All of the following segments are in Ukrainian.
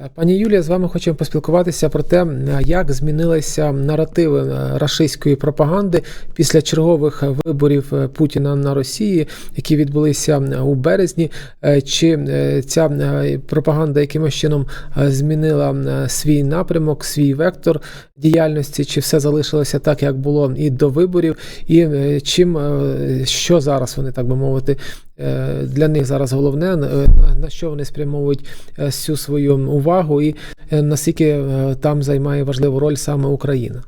Е, Пані Юлія, з вами хочемо поспілкуватися про те, е, як змінилися наративи е, рашистської пропаганди після чергових виборів Путіна на Росії, які відбулися у березні. Чи ця пропаганда якимось чином змінила свій напрямок, свій вектор діяльності, чи все залишилося так, як було і до виборів, і чим що зараз вони, так би мовити, для них зараз головне, е, на що вони спрямовують е, всю свою увагу, і е, наскільки е, там займає важливу роль саме Україна.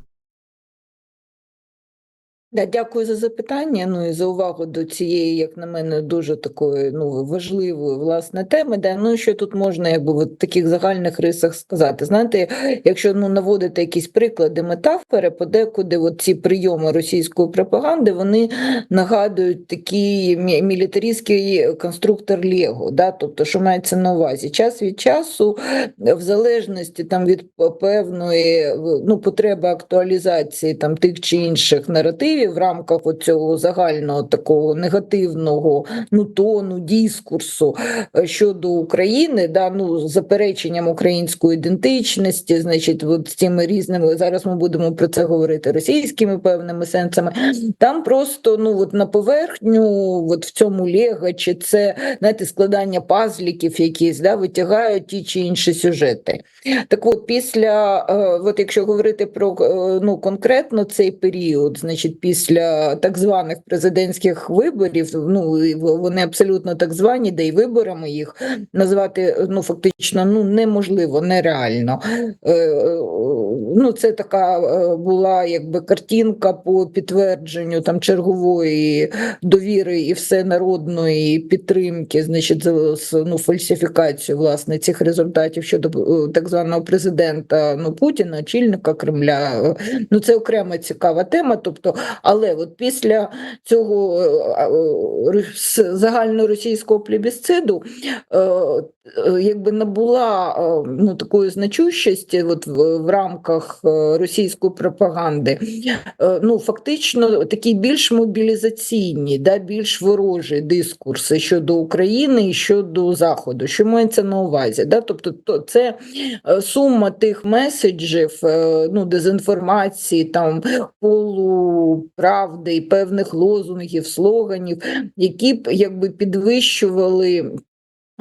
Да, дякую за запитання. Ну і за увагу до цієї, як на мене, дуже такої ну важливої власне теми. Да, ну що тут можна, якби в таких загальних рисах сказати. Знаєте, якщо ну наводити якісь приклади метафори, подекуди от ці прийоми російської пропаганди вони нагадують такий мілітаристський конструктор Лего. Да? Тобто, що мається на увазі, час від часу, в залежності там від певної ну потреби актуалізації там тих чи інших наративів в рамках цього загального такого негативного ну тону дискурсу е, щодо України, да ну запереченням української ідентичності, значить, от з цими різними зараз ми будемо про це говорити російськими певними сенсами. Там просто ну от на поверхню, от в цьому лего, чи це знаєте, складання пазліків якісь, да, витягають ті чи інші сюжети. Так от, після, е, от якщо говорити про е, ну, конкретно цей період, значить, після так званих президентських виборів, ну вони абсолютно так звані, де й виборами їх назвати ну, фактично ну, неможливо, нереально. Е, е, Ну, це така е, була якби картинка по підтвердженню там чергової довіри і всенародної підтримки, значить, з- ну, фальсифікацію власне цих результатів щодо так званого президента ну, Путіна, очільника Кремля. Ну, це окрема цікава тема. Тобто, але от після цього е, е, с- загальноросійського плебісциду е, е, якби набула е, ну, такої значущості от в, в рамках е, російської пропаганди, е, ну, фактично такі більш мобілізаційні, да, більш ворожі дискурси щодо України і щодо Заходу. Що мається на увазі? Да? Тобто то, це е, сума тих меседжів, е, ну, дезінформації, там, полуправди і певних лозунгів, слоганів, які б якби підвищували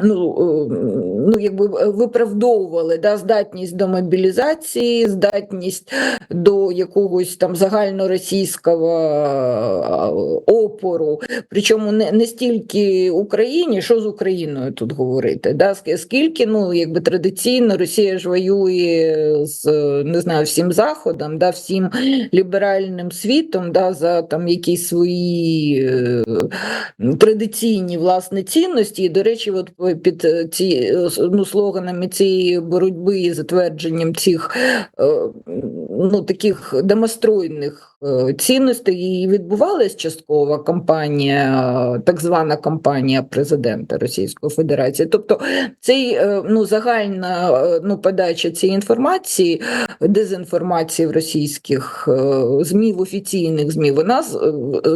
ну, е, ну, якби е, виправдовували да, здатність до мобілізації, здатність до якогось там загальноросійського е, опору. Причому не, не стільки Україні, що з Україною тут говорити. Да? Скільки ну, якби традиційно Росія ж воює з не знаю, всім Заходом, да, всім ліберальним світом да, за там якісь свої е, традиційні власне цінності. І, до речі, от під ці ну, слоганами цієї боротьби і затвердженням цих е, ну, таких демонструйних е, цінностей і відбувалась часткова кампанія, е, так звана кампанія президента Російської Федерації. Тобто цей е, ну, загальна е, ну, подача цієї інформації, дезінформації в російських е, ЗМІ, в офіційних ЗМІ, вона е,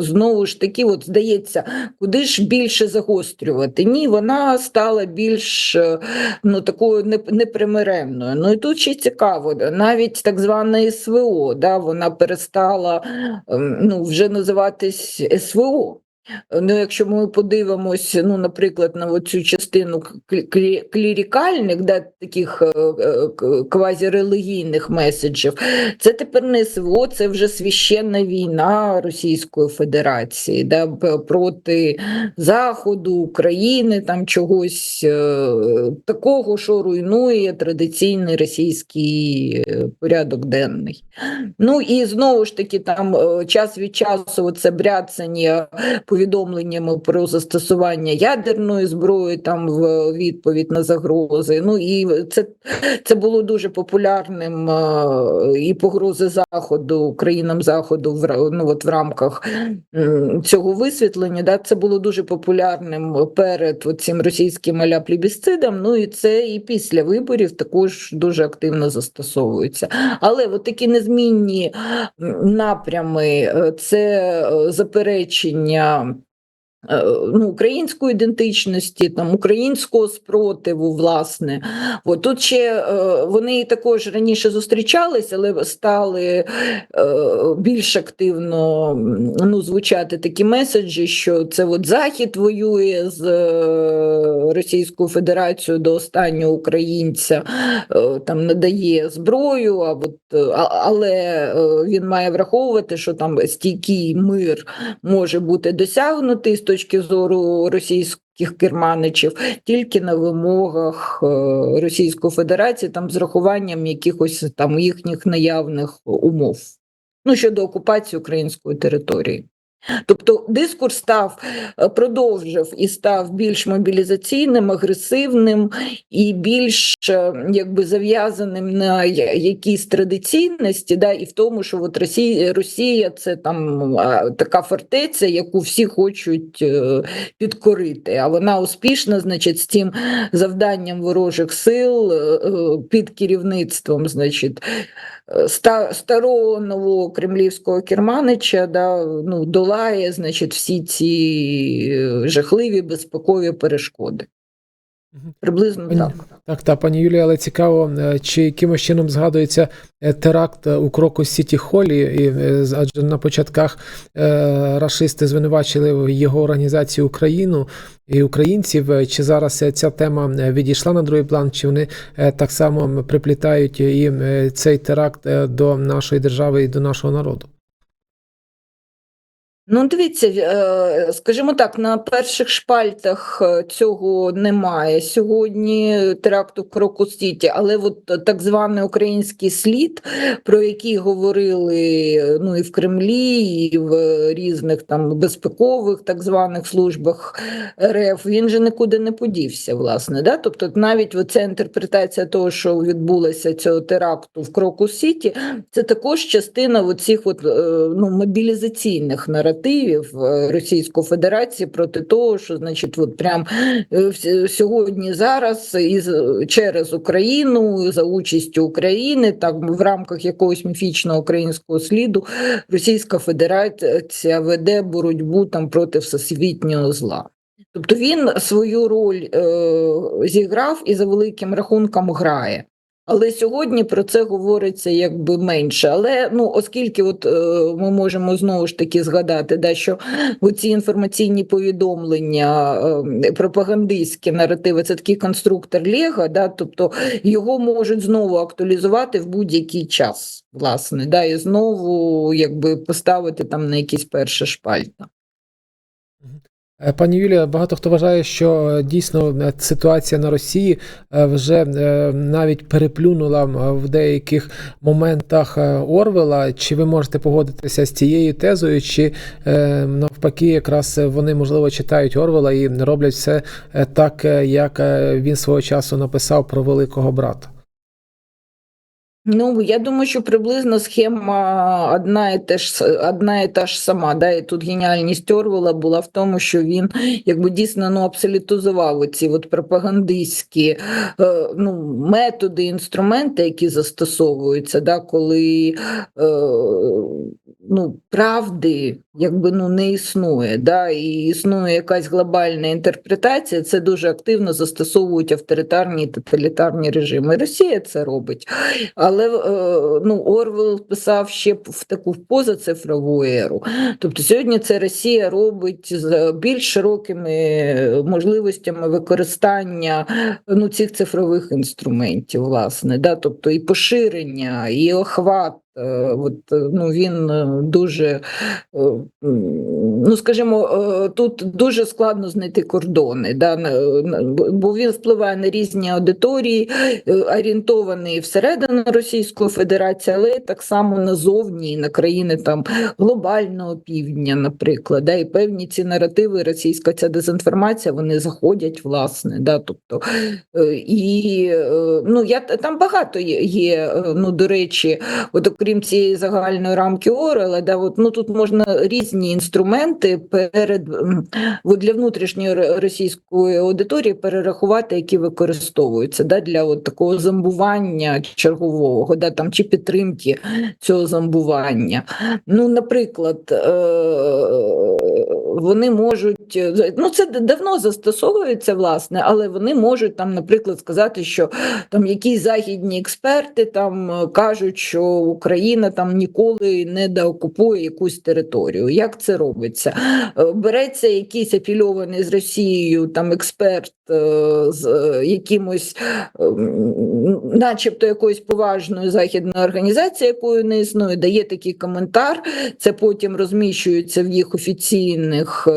знову ж таки, от здається, куди ж більше загострювати? Ні, вона стала більш е, ну, такою неп- непримиремною. Ну і тут ще цікаво, навіть так звана СВО, да, вона перестала ем, ну, вже називатись СВО. Ну, якщо ми подивимось, ну, наприклад, на цю частину клі- клі- клірікальних, да, таких е, е, квазірелігійних меседжів, це тепер не СВО, це вже священна війна Російської Федерації да, проти Заходу, України, там чогось е, такого, що руйнує традиційний російський порядок денний. Ну і знову ж таки, там час від часу це бряцання повідомленнями про застосування ядерної зброї там в відповідь на загрози. Ну і це, це було дуже популярним е, і погрози заходу країнам заходу в ну, от в рамках цього висвітлення. Да, це було дуже популярним перед цим російським аля плебісцидом. Ну і це і після виборів також дуже активно застосовується. Але от такі незмінні напрями е, це е, заперечення ну, української ідентичності, там українського спротиву, власне. От тут ще е, вони також раніше зустрічались, але стали е, більш активно ну, звучати такі меседжі, що це от Захід воює з е, Російською Федерацією до останнього українця, е, там надає зброю, а от, е, але е, він має враховувати, що там стійкий мир може бути досягнутий точки зору російських керманичів тільки на вимогах е, Російської Федерації, там з рахуванням якихось там їхніх наявних умов. Ну, щодо окупації української території. Тобто дискурс став е, продовжив і став більш мобілізаційним, агресивним і більш е, якби зав'язаним на якісь традиційності, да, і в тому, що от Росія, Росія це там така фортеця, яку всі хочуть е, підкорити. А вона успішна, значить, з цим завданням ворожих сил під керівництвом, значить. Старого нового кремлівського керманича да, ну, долає значить, всі ці е, жахливі безпекові перешкоди. Приблизно Пані- так. Так, та пані Юлія, але цікаво, е, чи якимось чином згадується е, теракт у Крокус Сіті Холі, і, адже на початках е, рашисти звинувачили його організацію Україну і українців. Чи зараз ця тема відійшла на другий план, чи вони так само приплітають і цей теракт до нашої держави і до нашого народу? Ну, дивіться, е, скажімо так, на перших шпальтах е, цього немає сьогодні теракту в Крокус Сіті, але от так званий український слід, про який говорили е, ну, і в Кремлі, і в різних там безпекових так званих службах РФ, він же нікуди не подівся, власне. Да? Тобто навіть оця інтерпретація того, що відбулося цього теракту в Крокус Сіті, це також частина оцих от, ну, мобілізаційних наративів е, Російської Федерації проти того, що значить, от прям е, сьогодні зараз із через Україну за участю України, так в рамках якогось міфічного українського сліду, Російська Федерація веде боротьбу там проти всесвітнього зла. Тобто він свою роль е, зіграв і за великим рахунком грає. Але сьогодні про це говориться якби менше. Але ну, оскільки от, е, ми можемо знову ж таки згадати, да, що ці інформаційні повідомлення, е, пропагандистські наративи це такий конструктор Лего, да, тобто його можуть знову актуалізувати в будь-який час, власне, да, і знову якби поставити там на якісь перші шпальта. Е, Пані Юлія, багато хто вважає, що е, дійсно е, ситуація на Росії вже навіть переплюнула в деяких моментах Орвела. Чи ви можете погодитися з цією тезою, чи навпаки, якраз вони можливо читають Орвела і роблять все так, як він свого часу написав про великого брата? Ну, я думаю, що приблизно схема одна і, те ж, одна і та ж сама. Да? І тут геніальність Орвела була в тому, що він якби дійсно ну, абсолютизував от пропагандистські е, ну, методи, інструменти, які застосовуються, да? коли е, ну, правди якби ну, не існує. Да? І існує якась глобальна інтерпретація, це дуже активно застосовують авторитарні і тоталітарні режими. Росія це робить. Але е, ну, Орвел писав ще в таку позацифрову еру. Тобто сьогодні це Росія робить з більш широкими можливостями використання ну, цих цифрових інструментів, власне, да? тобто і поширення, і охват. Е, От, е, ну, він е, дуже, ну скажімо, тут дуже складно знайти кордони, да? бо він впливає на різні аудиторії, орієнтований всередину Російської Федерації, але так само назовні, на країни там глобального півдня, наприклад, да, і певні ці наративи, російська ця дезінформація, вони заходять, власне, да, тобто, і ну, я, там багато є, ну, до речі, от окрім цієї загальної рамки Орела, да, от, ну, тут можна різні інструменти перед, от для внутрішньої російської аудиторії перерахувати, які використовуються да, для от такого зомбування чергового, да, там, чи підтримки цього зомбування. Ну, наприклад, е, вони можуть ну це давно застосовується, власне, але вони можуть там, наприклад, сказати, що там якісь західні експерти там кажуть, що Україна там ніколи не деокупує якусь територію. Як це робиться? Е, Береться якийсь афільований з Росією там експерт з е, якимось, е, начебто якоюсь поважною західною організацією, якою не існує, дає такий коментар. Це потім розміщується в їх офіційних е,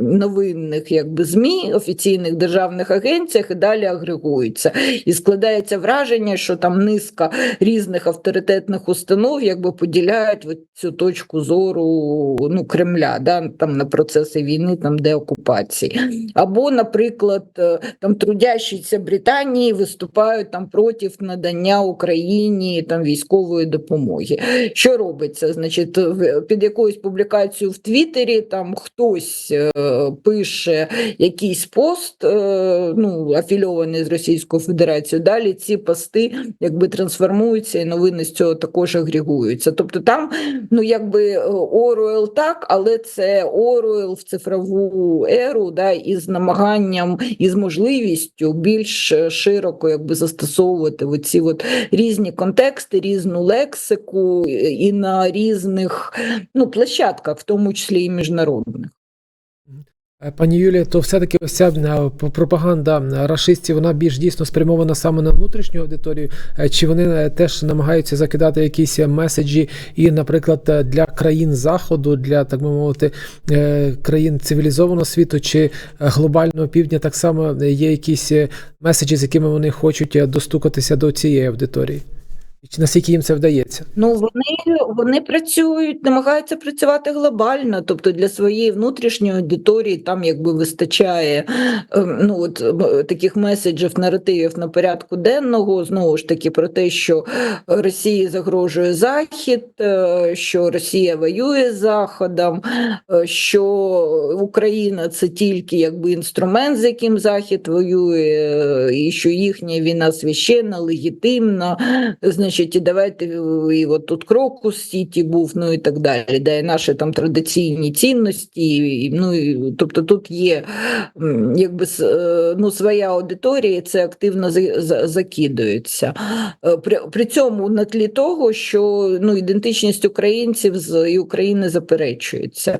новинних якби ЗМІ, офіційних державних агенціях і далі агрегується. І складається враження, що там низка різних авторитетних установ якби поділяють цю точку зору ну, Кремля, да, там на процеси війни, там деокупації. Або, наприклад, е, там трудящіся Британії виступають там проти надання Україні там військової допомоги. Що робиться? Значить, під якоюсь публікацією в Твіттері там хтось е, пише якийсь пост, е, ну, афільований з Російською Федерацією. Далі ці пости якби трансформуються, і новини з цього також агрегуються. Тобто там, ну якби Оруел так, але це Оруел в цифрову еру, да, із намаганням і з можливістю більш е, широко якби застосовувати оці от різні контексти, різну лексику е, і на різних ну, площадках, в тому числі і міжнародних. Е, Пані Юлія, то все-таки ось ця е, пропаганда е, рашистів, вона більш дійсно спрямована саме на внутрішню аудиторію, чи вони теж намагаються закидати якісь меседжі і, наприклад, для країн Заходу, для так би мовити, країн цивілізованого світу чи глобального півдня, так само є якісь меседжі, з якими вони хочуть достукатися до цієї аудиторії? І Чи наскільки їм це вдається? Ну вони, вони працюють, намагаються працювати глобально, тобто для своєї внутрішньої аудиторії там якби вистачає ем, ну от таких меседжів, наративів на порядку денного. Знову ж таки про те, що Росії загрожує Захід, е, що Росія воює з Заходом, е, що Україна це тільки якби інструмент, з яким Захід воює, і що їхня війна священна, легітимна. Значить, і давайте е, і от тут крокус Сіті був, ну і так далі. Да, і наші там традиційні цінності. І, ну і тобто тут є якби е, ну, своя аудиторія, і це активно за- за- закидується. Е, При, при цьому на тлі того, що ну, ідентичність українців з і України заперечується.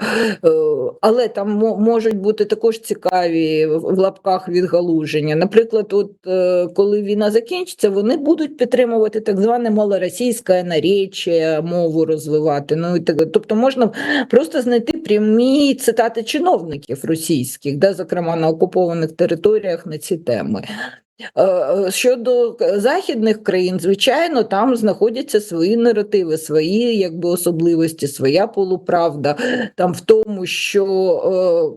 Але там можуть бути також цікаві в лапках відгалуження. Наприклад, от коли війна закінчиться, вони будуть підтримувати так зване малоросійське наречія, мову розвивати. Ну і так, тобто можна просто знайти прямі цитати чиновників російських, да, зокрема на окупованих територіях на ці теми. Е, е, Щодо західних країн, звичайно, там знаходяться свої наративи, свої якби особливості, своя полуправда. Там в тому, що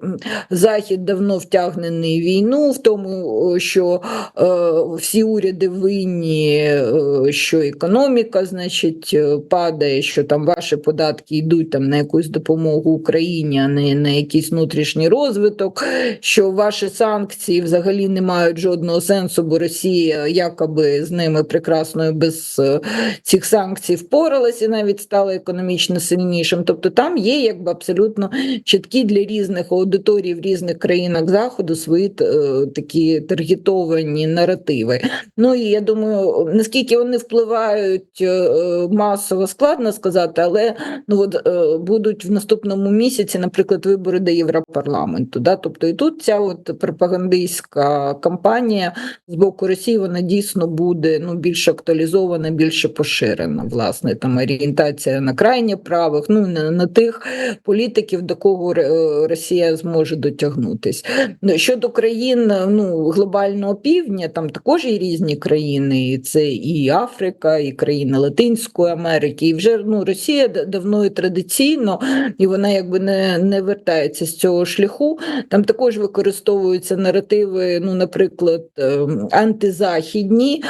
е, Захід давно втягнений в війну, в тому, е, що е, всі уряди винні, е, що економіка, значить, е, падає, що там ваші податки йдуть там на якусь допомогу Україні, а не на якийсь внутрішній розвиток, що ваші санкції взагалі не мають жодного сенсу, бо Росія якоби з ними прекрасно без е, цих санкцій впоралася і навіть стала економічно сильнішим. Тобто там є якби абсолютно чіткі для різних аудиторій в різних країнах заходу свої е, такі таргетовані наративи. Ну і я думаю, наскільки вони впливають е, е, масово, складно сказати, але ну от е, будуть в наступному місяці, наприклад, вибори до Європарламенту. Да? Тобто і тут ця от пропагандистська кампанія з боку Росії вона дійсно буде ну більш актуалізована, більше поширена. Власне, там орієнтація на крайнє правих, ну на, на тих політиків, до кого е, Росія зможе дотягнутись. Ну, Щодо країн ну, глобального півдня, там також є різні країни, і це і Африка, і країни Латинської Америки. І вже ну, Росія давно і традиційно, і вона якби не, не вертається з цього шляху. Там також використовуються наративи, ну, наприклад, ем, антизахідні,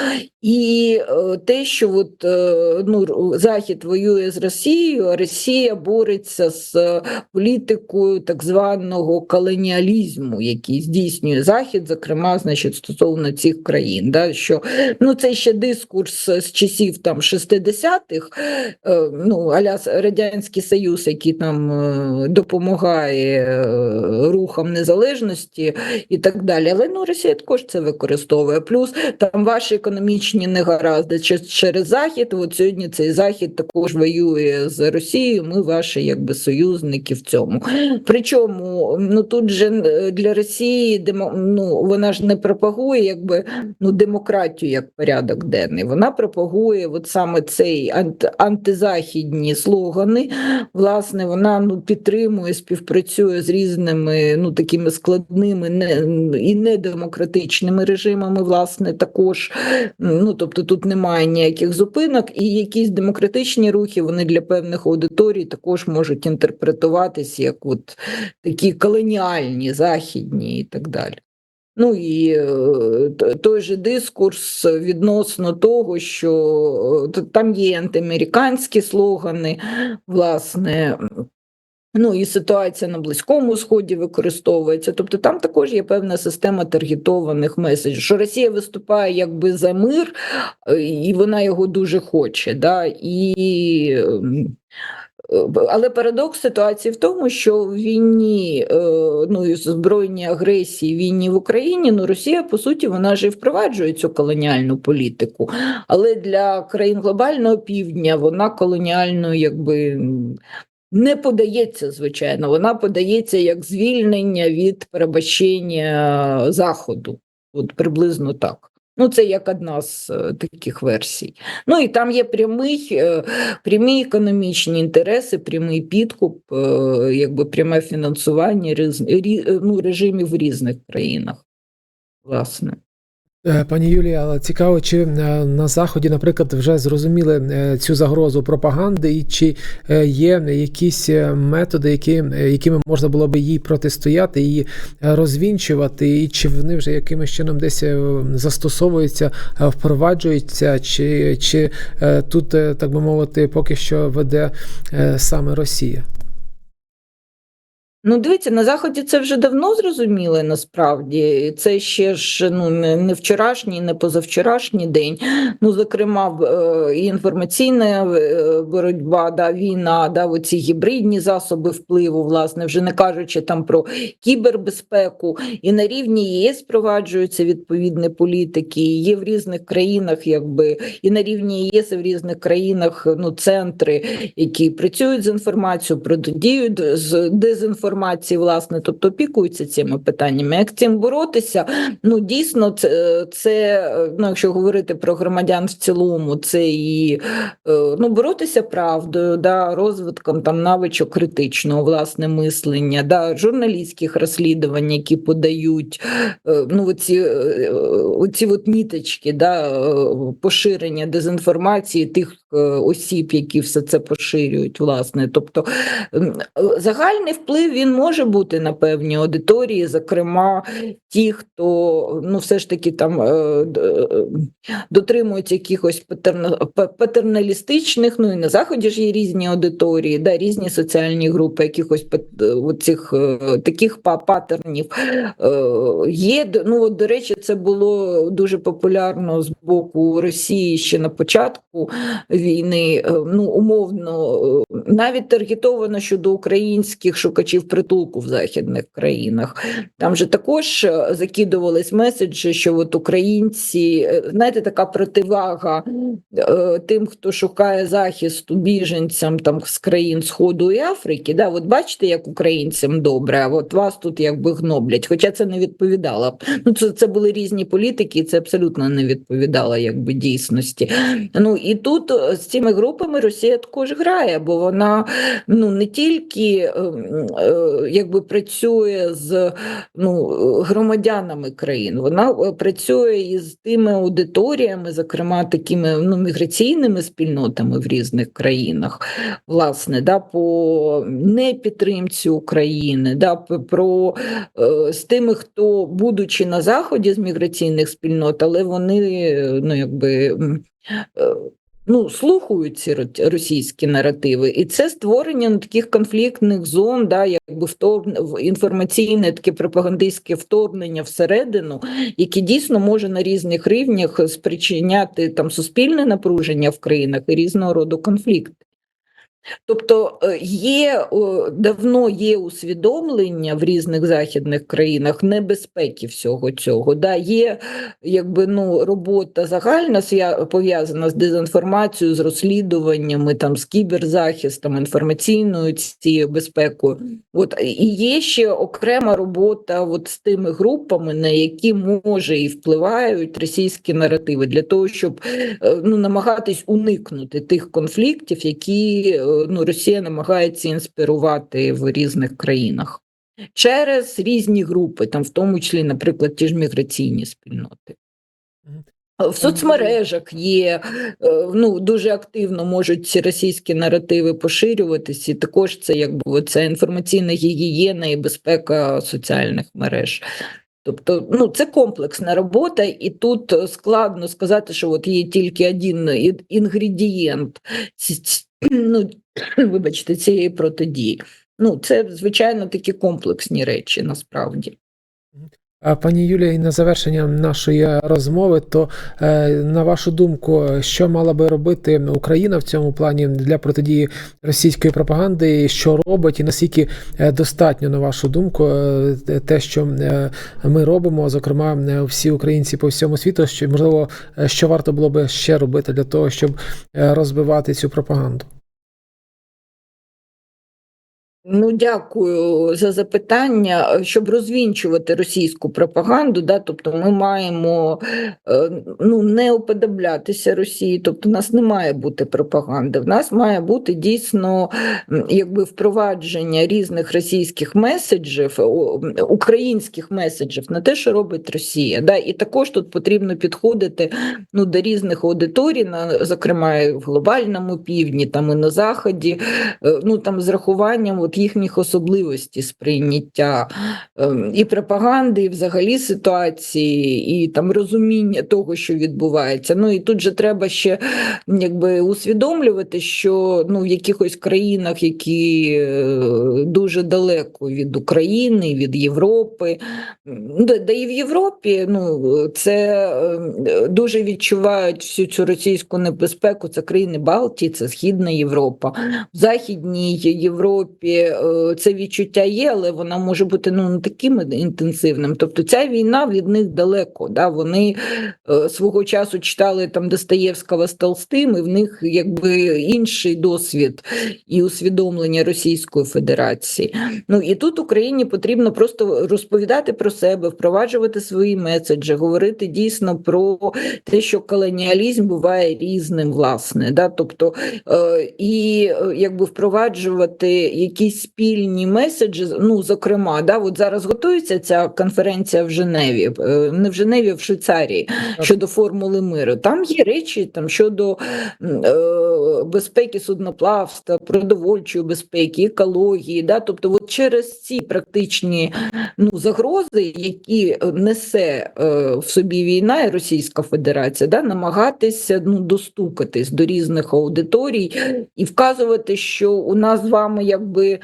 і е, те, що от, е, ну, Захід воює з Росією, а Росія бореться з е, політикою так званого колоніалізму, який здійснює Захід, зокрема, значить, стосовно цих країн. Да, що, ну, це ще дискурс з часів там 60-х, е, ну, аля Радянський Союз, який там допомагає рухам незалежності і так далі. Але ну, Росія також це використовує. Плюс там ваші економічні негаразди че- через Захід. От сьогодні цей Захід також воює з Росією. Ми ваші якби союзники в цьому. Причому ну тут же е, для Росії демо, ну, вона ж не пропагує якби ну, демократію як порядок денний. Вона пропагує от саме цей ант, антизахідні слогани. Власне, вона ну, підтримує, співпрацює з різними ну, такими складними не, і недемократичними режимами, власне, також. Ну, тобто тут немає ніяких зупинок, і якісь демократичні рухи вони для певних аудиторій також можуть інтерпретуватись як от такі колоніальні, західні і так далі. Ну і е, той же дискурс відносно того, що е, там є антиамериканські слогани, власне. Ну і ситуація на Близькому Сході використовується. Тобто там також є певна система таргетованих меседжів, що Росія виступає якби за мир, е, і вона його дуже хоче. Да? І, ем, але парадокс ситуації в тому, що в війні, е, ну і збройній агресії, війні в Україні, ну Росія по суті вона ж і впроваджує цю колоніальну політику. Але для країн глобального півдня вона колоніальною якби не подається, звичайно, вона подається як звільнення від перебачення Заходу. От приблизно так. Ну, це як одна з е, таких версій. Ну і там є прямий, е, прямі економічні інтереси, прямий підкуп, е, якби пряме фінансування ну, режимів в різних країнах. Власне. Е, Пані Юлія, цікаво, чи е, на заході, наприклад, вже зрозуміли е, цю загрозу пропаганди, і чи є якісь методи, які, якими можна було би їй протистояти, е, розвінчувати, і чи вони вже якимось чином десь застосовуються, впроваджуються, чи, чи тут, так би мовити, поки що веде саме Росія? Ну, дивіться, на заході це вже давно зрозуміли насправді. Це ще ж ну не, вчорашній, не позавчорашній день. Ну, зокрема, е, і інформаційна е, боротьба, да, війна, да, оці гібридні засоби впливу, власне, вже не кажучи там про кібербезпеку, і на рівні ЄС впроваджуються відповідні політики. і Є в різних країнах, якби і на рівні ЄС і в різних країнах ну центри, які працюють з інформацією, протидіють з дезінформацією, власне, тобто опікуються цими питаннями. Як цим боротися? Ну дійсно, це, це ну, якщо говорити про громадян в цілому, це і е, ну, боротися правдою, да, розвитком там навичок критичного власне мислення, да, журналістських розслідувань, які подають е, ну, оці, е, оці от ніточки, да, поширення дезінформації тих осіб, які все це поширюють, власне. Тобто загальний вплив він може бути на певні аудиторії, зокрема ті, хто ну, все ж таки там е, е, дотримуються якихось патерналістичних, ну і на заході ж є різні аудиторії, да, різні соціальні групи, якихось е, оцих, таких патернів. Є, ну, от, до речі, це було дуже популярно з боку Росії ще на початку війни, ну, умовно, навіть таргетовано щодо українських шукачів притулку в західних країнах. Там же також е, закидувались меседжі, що от українці, е, знаєте, така противага е, тим, хто шукає захисту біженцям там з країн Сходу і Африки. Да, от бачите, як українцям добре, а от вас тут якби гноблять. Хоча це не відповідало. Ну, це, це були різні політики, і це абсолютно не відповідало якби дійсності. Ну і тут е, з цими групами Росія також грає, бо вона ну не тільки ем, е, якби працює з ну, громадянами країн, вона е, працює із тими аудиторіями, зокрема такими ну, міграційними спільнотами в різних країнах, власне, да, по непідтримці України, да, про е, з тими, хто, будучи на заході з міграційних спільнот, але вони е, ну, якби. Ну, слухають ці ро- російські наративи, і це створення ну, таких конфліктних зон, да, якби вторгне інформаційне таке пропагандистське вторгнення всередину, яке дійсно може на різних рівнях спричиняти там суспільне напруження в країнах і різного роду конфлікти. Тобто е, є давно є усвідомлення в різних західних країнах небезпеки всього цього. Да, є якби ну робота загальна пов'язана з дезінформацією, з розслідуваннями, там з кіберзахистом, інформаційною цією безпекою. От і є ще окрема робота от з тими групами, на які може і впливають російські наративи, для того, щоб е, ну намагатись уникнути тих конфліктів, які е, ну Росія намагається інспірувати в різних країнах через різні групи, там в тому числі, наприклад, ті ж міграційні спільноти. В соцмережах є е, ну дуже активно можуть ці російські наративи поширюватися, і також це якби це інформаційна гігієна і безпека соціальних мереж. Тобто, ну це комплексна робота, і тут е, складно сказати, що от є тільки один інгредієнт ну, вибачте, цієї протидії. Ну, це звичайно такі комплексні речі насправді. Пані Юлія, і на завершення нашої розмови, то е, на вашу думку, що мала би робити Україна в цьому плані для протидії російської пропаганди, що робить, і наскільки е, достатньо, на вашу думку, е, те, що е, ми робимо, зокрема, е, всі українці по всьому світу, що можливо, е, що варто було би ще робити для того, щоб е, розбивати цю пропаганду? Ну, дякую за запитання. Щоб розвінчувати російську пропаганду, да, тобто ми маємо е, ну, не уподоблятися Росії, тобто у нас не має бути пропаганди. В нас має бути дійсно якби впровадження різних російських меседжів, українських меседжів на те, що робить Росія. Да, і також тут потрібно підходити ну, до різних аудиторій, на, зокрема в глобальному півдні, там і на заході, е, ну там з рахуванням от їхніх особливостей сприйняття ем, і пропаганди, і взагалі ситуації, і там розуміння того, що відбувається. Ну і тут же треба ще якби усвідомлювати, що ну в якихось країнах, які е, дуже далеко від України, від Європи, м, да, і в Європі, ну це е, дуже відчувають всю цю російську небезпеку. Це країни Балтії, це Східна Європа. В Західній Європі е, це відчуття є, але вона може бути ну не таким інтенсивним. Тобто ця війна від них далеко. Да? Вони е, свого часу читали там Достоєвського з Толстим, і в них якби інший досвід і усвідомлення Російської Федерації. Ну і тут Україні потрібно просто розповідати про себе, впроваджувати свої меседжі, говорити дійсно про те, що колоніалізм буває різним, власне. Да? Тобто е, і якби впроваджувати якісь спільні меседжі. Ну, зокрема, да, от зараз готується ця конференція в Женеві, е, не в Женеві, а в Швейцарії щодо формули миру. Там є речі там щодо е, безпеки судноплавства, продовольчої безпеки, екології. Да? Тобто, от через ці практичні ну, загрози, які несе е, в собі війна і Російська Федерація, да, намагатися ну, достукатись до різних аудиторій і вказувати, що у нас з вами якби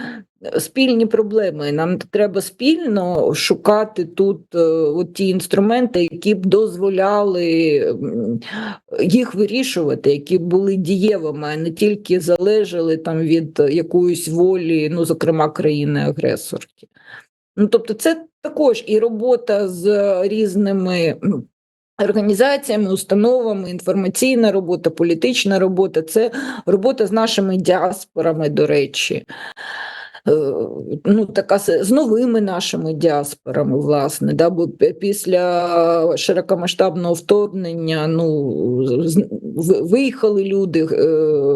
спільні проблеми. Нам треба спільно шукати тут е, от ті інструменти, які б дозволяли їх вирішувати, які б були дієвими, а не тільки залежали там від якоїсь волі, ну зокрема країни-агресорки. Ну тобто, це також і робота з різними. Організаціями, установами, інформаційна робота, політична робота це робота з нашими діаспорами, до речі. Е, ну, така з новими нашими діаспорами, власне, да, бо після широкомасштабного вторгнення ну, виїхали люди е,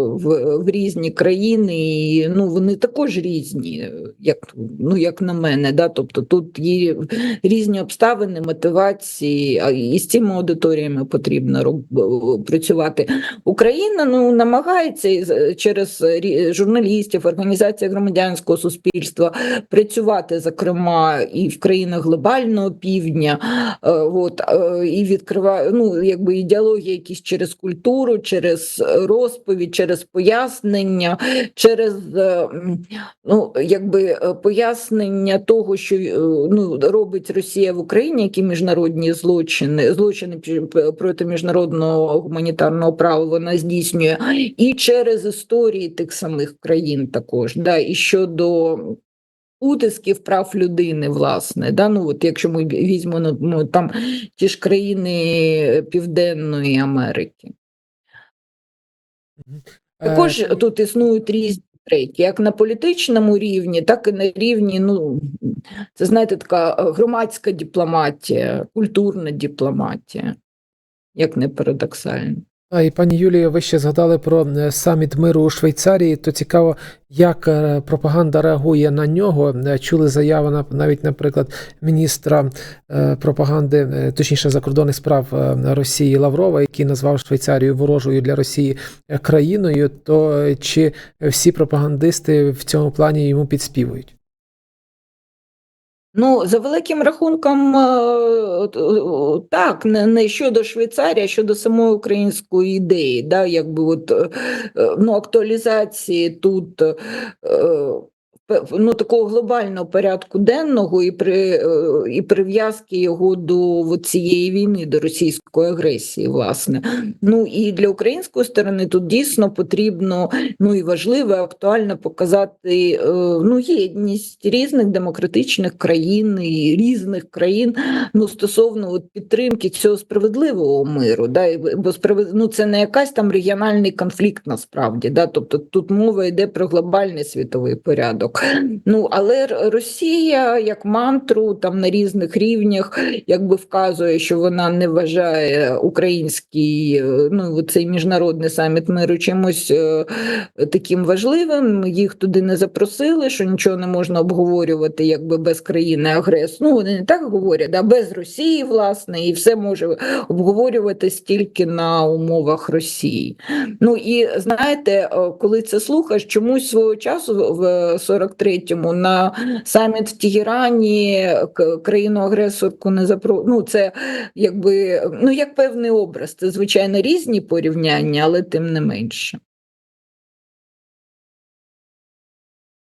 в, в різні країни, і ну, вони також різні, як, ну, як на мене. Да? Тобто тут є різні обставини, мотивації, і з цими аудиторіями потрібно працювати. Україна ну, намагається через журналістів, організації громадянського суспільства працювати, зокрема, і в країнах глобального півдня, е, от, е, і відкриває ну, якби ідеології якісь через культуру, через розповідь, через пояснення, через е, ну, якби пояснення того, що ну, робить Росія в Україні, які міжнародні злочини, злочини проти міжнародного гуманітарного права вона здійснює, і через історії тих самих країн також. Да, і щодо утисків прав людини, власне. Да, ну, от якщо ми візьмемо ну, ну, там ті ж країни Південної Америки. Також Е, тут існують різні треки, як на політичному рівні, так і на рівні, ну, це знаєте, така е, громадська дипломатія, культурна дипломатія, як не парадоксально. А, і пані Юлія, ви ще згадали про е, саміт миру у Швейцарії. То цікаво, як е, пропаганда реагує на нього. Е, Чули заяву на- навіть, наприклад, міністра пропаганди, точніше закордонних справ Росії Лаврова, який назвав Швейцарію ворожою для Росії країною. То чи всі пропагандисти в цьому плані йому підспівують? Ну, за великим рахунком, е, е, так, не, щодо Швейцарії, а щодо самої української ідеї, да, якби от, е, ну, актуалізації тут ну, такого глобального порядку денного і, при, е, і прив'язки його до цієї війни, до російської агресії, власне. Ну і для української сторони тут дійсно потрібно ну і важливо, актуально показати е, ну, єдність різних демократичних країн і різних країн ну, стосовно от, підтримки цього справедливого миру. Да, бо справед... ну, це не якась там регіональний конфлікт насправді. Да, тобто тут мова йде про глобальний світовий порядок. Ну, але Росія як мантру там на різних рівнях якби вказує, що вона не вважає український е, ну, цей міжнародний саміт миру чимось е, таким важливим. Їх туди не запросили, що нічого не можна обговорювати якби без країни агресора. Ну вони не так говорять, а без Росії, власне, і все може обговорюватись тільки на умовах Росії. Ну і знаєте, е, коли це слухаєш, чомусь свого часу в 43-му на саміт в Тегерані країну-агресорку не запро... Ну, це якби ну як певний образ. Це звичайно різні порівняння, але тим не менше.